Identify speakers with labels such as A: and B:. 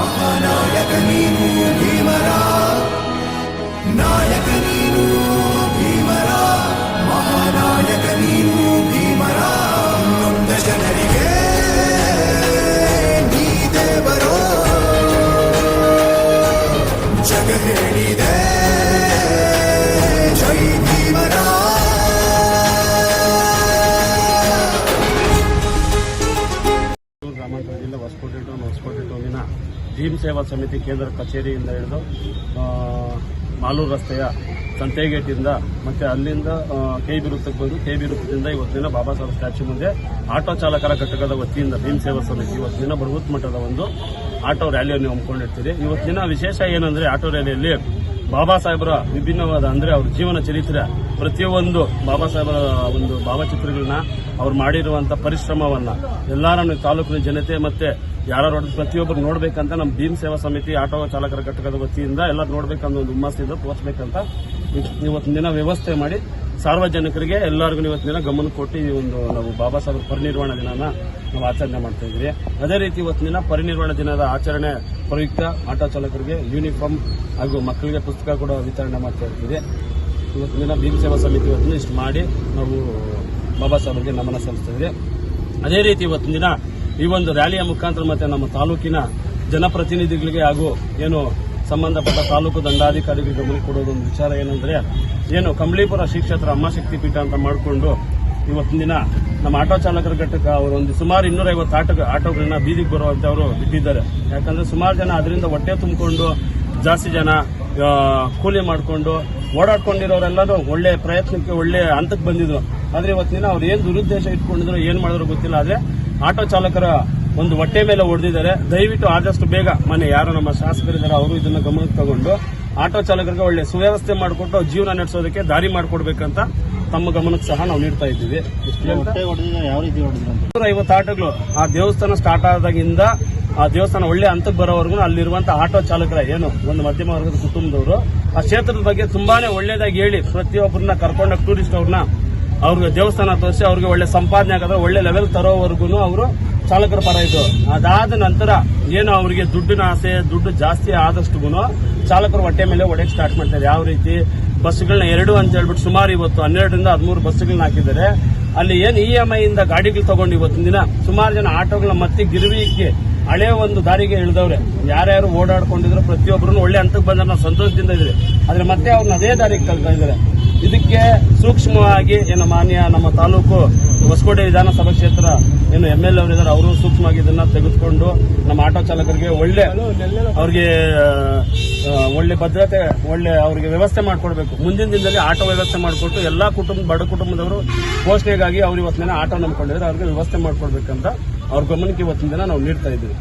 A: ಮಹಾನಾಯಕ ನೀನು ಭೀಮರ ನಾಯಕ ನೀನು ಭೀಮರ ಮಹಾನಾಯಕ ನೀನು ಭೀಮರ ನೊಂದ ಜನರಿಗೆ ನೀ ದೇವರೋ ಜಗ ಹೇಳಿದೆ ಜೈ ಭೀಮರ
B: ಗ್ರಾಮಾಂತರ ಜಿಲ್ಲೆ ಹೊಸಕೋಟೆ ಟೌನ್, ಹೊಸಕೋಟೆ ಟೌನಿನ ಭೀಮ್ ಸೇವಾ ಸಮಿತಿ ಕೇಂದ್ರ ಕಚೇರಿಯಿಂದ ಹಿಡಿದು ಮಾಲೂರು ರಸ್ತೆಯ ಸಂತೆಗೇಟಿಂದ ಮತ್ತೆ ಅಲ್ಲಿಂದ ಕೆ ಬಿ ವೃತ್ತಕ್ಕೆ ಬಂದು ಕೆ ಬಿ ವೃತ್ತದಿಂದ ಇವತ್ತಿನ ಬಾಬಾ ಸಾಹೇಬ್ ಸ್ಟ್ಯಾಚ್ಯೂ ಮುಂದೆ ಆಟೋ ಚಾಲಕರ ಘಟಕದ ವತಿಯಿಂದ ಭೀಮ್ ಸೇವಾ ಸಮಿತಿ ಇವತ್ತಿನ ಬೃಹತ್ ಮಟ್ಟದ ಒಂದು ಆಟೋ ರ್ಯಾಲಿಯನ್ನು ಹಮ್ಮಿಕೊಂಡಿರ್ತೀರಿ ಇವತ್ತಿನ ವಿಶೇಷ ಏನಂದರೆ ಆಟೋ ರ್ಯಾಲಿಯಲ್ಲಿ ಬಾಬಾ ಸಾಹೇಬರ ವಿಭಿನ್ನವಾದ ಅಂದ್ರೆ ಅವ್ರ ಜೀವನ ಚರಿತ್ರೆ ಪ್ರತಿಯೊಂದು ಬಾಬಾ ಸಾಹೇಬರ ಒಂದು ಭಾವಚಿತ್ರಗಳನ್ನ ಅವ್ರು ಮಾಡಿರುವಂತ ಪರಿಶ್ರಮವನ್ನ ಎಲ್ಲಾರನ್ನು ತಾಲೂಕಿನ ಜನತೆ ಮತ್ತೆ ಯಾರು ಪ್ರತಿಯೊಬ್ಬರು ನೋಡಬೇಕಂತ ನಮ್ಮ ಭೀಮ್ ಸೇವಾ ಸಮಿತಿ ಆಟೋ ಚಾಲಕರ ಘಟಕದ ವತಿಯಿಂದ ಎಲ್ಲ ನೋಡಬೇಕಂತ ಒಂದು ಹುಮ್ಮಸ್ಸಿಂದ ತೋರಿಸ್ಬೇಕಂತ ಇವ್- ಇವತ್ತಿನ ದಿನ ವ್ಯವಸ್ಥೆ ಮಾಡಿ ಸಾರ್ವಜನಿಕರಿಗೆ ಎಲ್ಲರಿಗೂ ಇವತ್ತಿನ ದಿನ ಗಮನ ಕೊಟ್ಟು ಈ ಒಂದು ನಾವು ಬಾಬಾ ಸಾಹೇಬ್ ಪರಿನಿರ್ವಾಣ ದಿನನ ನಾವು ಆಚರಣೆ ಮಾಡ್ತಾ ಇದ್ವಿ. ಅದೇ ರೀತಿ ಇವತ್ತಿನ ದಿನ ಪರಿನಿರ್ವಾಣ ದಿನದ ಆಚರಣೆ ಪ್ರಯುಕ್ತ ಆಟೋ ಚಾಲಕರಿಗೆ ಯೂನಿಫಾರ್ಮ್ ಹಾಗೂ ಮಕ್ಕಳಿಗೆ ಪುಸ್ತಕ ಕೂಡ ವಿತರಣೆ ಮಾಡ್ತಾ ಇರ್ತೀವಿ ಇವತ್ತಿನ ದಿನ ಭೀಮ್ ಸೇವಾ ಸಮಿತಿ ಇವತ್ತಿನ ಇಷ್ಟು ಮಾಡಿ ನಾವು ಬಾಬಾ ಸಾಹೇಬರಿಗೆ ನಮನ ಸಲ್ಲಿಸ್ತಿದ್ವಿ ಅದೇ ರೀತಿ ಇವತ್ತಿನ ದಿನ ಈ ಒಂದು ರ್ಯಾಲಿಯ ಮುಖಾಂತರ ಮತ್ತೆ ನಮ್ಮ ತಾಲೂಕಿನ ಜನಪ್ರತಿನಿಧಿಗಳಿಗೆ ಹಾಗೂ ಏನು ಸಂಬಂಧಪಟ್ಟ ತಾಲೂಕು ದಂಡಾಧಿಕಾರಿಗಳಿಗೆ ಗಮನ ಕೊಡೋದು ಒಂದು ವಿಚಾರ ಏನಂದ್ರೆ ಏನು ಕಂಬಳಿಪುರ ಶ್ರೀ ಕ್ಷೇತ್ರ ಅಮ್ಮಶಕ್ತಿ ಪೀಠ ಅಂತ ಮಾಡಿಕೊಂಡು ಇವತ್ತಿನ ದಿನ ನಮ್ಮ ಆಟೋ ಚಾಲಕರ ಘಟಕ ಅವರು ಒಂದು ಸುಮಾರು ಇನ್ನೂರೈವತ್ತು ಆಟೋ ಆಟೋಗಳನ್ನ ಬೀದಿಗೆ ಬರುವಂತೆ ಅವರು ಬಿಟ್ಟಿದ್ದಾರೆ. ಯಾಕಂದ್ರೆ ಸುಮಾರು ಜನ ಅದರಿಂದ ಹೊಟ್ಟೆ ತುಂಬಿಕೊಂಡು, ಜಾಸ್ತಿ ಜನ ಕೂಲಿ ಮಾಡಿಕೊಂಡು ಓಡಾಡ್ಕೊಂಡಿರೋರೆಲ್ಲರೂ ಒಳ್ಳೆ ಪ್ರಯತ್ನಕ್ಕೆ, ಒಳ್ಳೆ ಹಂತಕ್ಕೆ ಬಂದಿದ್ರು. ಆದ್ರೆ ಇವತ್ತಿನ ಅವ್ರು ಏನ್ ದುರುದ್ದೇಶ ಇಟ್ಕೊಂಡಿದ್ರು ಏನ್ ಮಾಡಿದ್ರು ಗೊತ್ತಿಲ್ಲ. ಆದ್ರೆ ಆಟೋ ಚಾಲಕರ ಒಂದು ಹೊಟ್ಟೆ ಮೇಲೆ ಹೊಡೆದಿದ್ದಾರೆ. ದಯವಿಟ್ಟು ಆದಷ್ಟು ಬೇಗ ಮನೆ ಯಾರು ನಮ್ಮ ಶಾಸಕರಿದ್ದಾರೆ ಅವರು ಇದನ್ನ ಗಮನಕ್ಕೆ ತಗೊಂಡು ಆಟೋ ಚಾಲಕರಿಗೆ ಒಳ್ಳೆ ಸುವ್ಯವಸ್ಥೆ ಮಾಡಿಕೊಟ್ಟು ಜೀವನ ನಡೆಸೋದಕ್ಕೆ ದಾರಿ ಮಾಡಿಕೊಡ್ಬೇಕಂತ ತಮ್ಮ ಗಮನಕ್ಕೆ ಸಹ ನಾವು ನೀಡ್ತಾ ಇದ್ದೀವಿ. ನೂರ ಐವತ್ತು ಆಟೋಗಳು ಆ ದೇವಸ್ಥಾನ ಸ್ಟಾರ್ಟ್ ಆದಾಗಿಂದ ಆ ದೇವಸ್ಥಾನ ಒಳ್ಳೆ ಹಂತಕ್ಕೆ ಬರೋವರೆಗೂ ಅಲ್ಲಿರುವಂತ ಆಟೋ ಚಾಲಕರ ಏನು ಒಂದು ಮಧ್ಯಮ ವರ್ಗದ ಕುಟುಂಬದವರು ಆ ಕ್ಷೇತ್ರದ ಬಗ್ಗೆ ತುಂಬಾನೇ ಒಳ್ಳೇದಾಗಿ ಹೇಳಿ ಪ್ರತಿಯೊಬ್ಬರನ್ನ ಕರ್ಕೊಂಡ ಟೂರಿಸ್ಟ್ ಅವ್ರನ್ನ ಅವ್ರಿಗೆ ದೇವಸ್ಥಾನ ತೋರಿಸಿ ಅವ್ರಿಗೆ ಒಳ್ಳೆ ಸಂಪಾದನೆ ಆಗದ, ಒಳ್ಳೆ ಲೆವೆಲ್ ತರೋವರೆಗೂ ಅವರು ಚಾಲಕರ ಪರ ಇದ್ರು ಅದಾದ ನಂತರ ಏನು ಅವರಿಗೆ ದುಡ್ಡಿನ ಆಸೆ, ದುಡ್ಡು ಜಾಸ್ತಿ ಆದಷ್ಟು ಚಾಲಕರು ಹೊಟ್ಟೆ ಮೇಲೆ ಒಡೆಯಕ್ಕೆ ಸ್ಟಾರ್ಟ್ ಮಾಡ್ತಾರೆ. ಯಾವ ರೀತಿ? ಬಸ್ಗಳನ್ನ ಎರಡು ಅಂತ ಹೇಳ್ಬಿಟ್ಟು ಸುಮಾರು ಇವತ್ತು ಹನ್ನೆರಡರಿಂದ ಹದಿಮೂರು ಬಸ್ಗಳನ್ನ ಹಾಕಿದ್ದಾರೆ. ಅಲ್ಲಿ ಏನು ಇ ಎಂ ಐ ಇಂದ ಗಾಡಿಗಳು ತಗೊಂಡು ಇವತ್ತಿನ ದಿನ ಸುಮಾರು ಜನ ಆಟೋಗಳನ್ನ ಮತ್ತೆ ಗಿರ್ವಿಗೆ ಹಳೆ ಒಂದು ದಾರಿಗೆ ಇಳಿದವ್ರೆ. ಯಾರ್ಯಾರು ಓಡಾಡ್ಕೊಂಡಿದ್ರು ಪ್ರತಿಯೊಬ್ಬರು ಒಳ್ಳೆ ಹಂತಕ್ಕೆ ಬಂದ್ರೆ ನಾವು ಸಂತೋಷದಿಂದ ಇದ್ರಿ ಆದ್ರೆ ಮತ್ತೆ ಅವ್ರನ್ನ ಅದೇ ದಾರಿಗೆ ಕಲ್ತಾ ಇದ್ದಾರೆ. ಇದಕ್ಕೆ ಸೂಕ್ಷ್ಮವಾಗಿ ಏನು ಮಾನ್ಯ ನಮ್ಮ ತಾಲೂಕು ಹೊಸಕೋಟೆ ವಿಧಾನಸಭಾ ಕ್ಷೇತ್ರ ಏನು ಎಂ ಎಲ್ ಅವರಿದ್ದಾರೆ ಅವರು ಸೂಕ್ಷ್ಮವಾಗಿ ಇದನ್ನ ತೆಗೆದುಕೊಂಡು ನಮ್ಮ ಆಟೋ ಚಾಲಕರಿಗೆ ಒಳ್ಳೆ ಅವ್ರಿಗೆ ಒಳ್ಳೆ ಭದ್ರತೆ, ಒಳ್ಳೆ ಅವ್ರಿಗೆ ವ್ಯವಸ್ಥೆ ಮಾಡಿಕೊಡ್ಬೇಕು. ಮುಂದಿನ ದಿನದಲ್ಲಿ ಆಟೋ ವ್ಯವಸ್ಥೆ ಮಾಡಿಕೊಟ್ಟು ಎಲ್ಲಾ ಕುಟುಂಬ, ಬಡ ಕುಟುಂಬದವರು ಘೋಷಣೆಗಾಗಿ ಅವ್ರು ಇವತ್ತಿನ ಆಟೋ ನಂಬ್ಕೊಂಡಿದ್ರೆ ಅವ್ರಿಗೆ ವ್ಯವಸ್ಥೆ ಮಾಡಿಕೊಡ್ಬೇಕಂತ ಅವ್ರ ಗಮನಕ್ಕೆ ಇವತ್ತಿನ ದಿನ ನಾವು ನೀಡ್ತಾ ಇದ್ದೀವಿ.